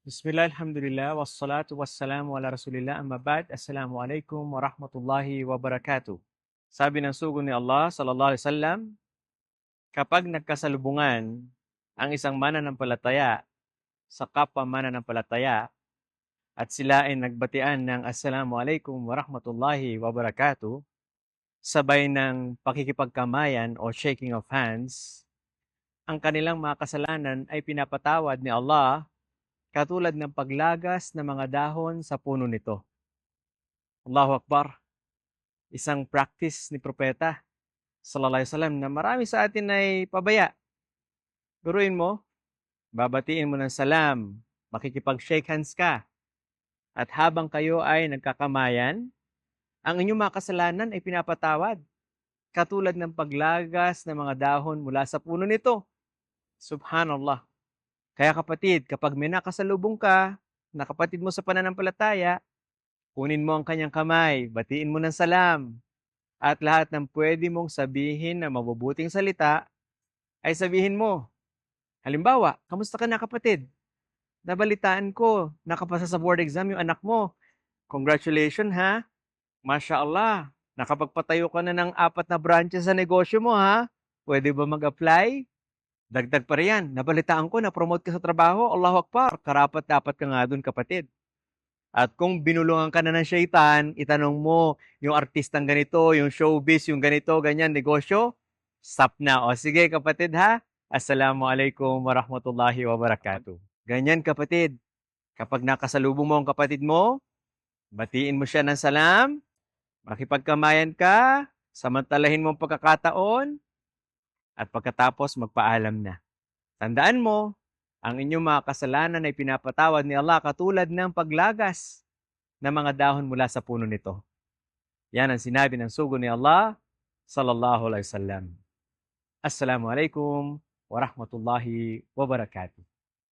Bismillah, alhamdulillah, wassalatu wassalamu ala rasulillah, amma ba'd, assalamu alaikum wa rahmatullahi wa barakatuh. Sabi ng sugo ni Allah, sallallahu alaihi wasallam, kapag nagkasalubungan ang isang mananampalataya sa kapwa mananampalataya at sila ay nagbatian ng assalamu alaikum wa rahmatullahi wa barakatuh, sabay ng pakikipagkamayan o shaking of hands, ang kanilang mga kasalanan ay pinapatawad ni Allah katulad ng paglagas ng mga dahon sa puno nito. Allahu Akbar. Isang practice ni Propeta sallallahu alaihi wasallam na marami sa atin ay pabaya. Guruin mo, babatiin mo ng salam, makikipag-shake hands ka. At habang kayo ay nagkakamayan, ang inyong mga kasalanan ay pinapatawad. Katulad ng paglagas ng mga dahon mula sa puno nito. Subhanallah. Kaya kapatid, kapag may nakasalubong ka, na kapatid mo sa pananampalataya, kunin mo ang kanyang kamay, batiin mo ng salam, at lahat ng pwede mong sabihin na mabubuting salita, ay sabihin mo. Halimbawa, kamusta ka na kapatid? Nabalitaan ko, nakapasa sa board exam yung anak mo. Congratulations ha. Masya Allah, nakapagpatayo ka na ng apat na branches sa negosyo mo ha. Pwede ba mag-apply? Dagdag pa riyan, nabalitaan ko na promote ka sa trabaho, Allahu Akbar, karapat dapat ka nga dun kapatid. At kung binulungan ka na ng syaitan, itanong mo yung artistang ganito, yung showbiz, yung ganito, ganyan, negosyo, stop na. O sige kapatid ha, Assalamualaikum warahmatullahi wabarakatuh. Ganyan kapatid, kapag nakasalubong mo ang kapatid mo, batiin mo siya ng salam, makipagkamayan ka, samantalahin mo ang pagkakataon, at pagkatapos magpaalam na. Tandaan mo, ang inyong mga kasalanan ay pinapatawad ni Allah katulad ng paglagas ng mga dahon mula sa puno nito. Yan ang sinabi ng sugo ni Allah sallallahu alaihi wasallam. Assalamualaikum warahmatullahi wabarakatuh.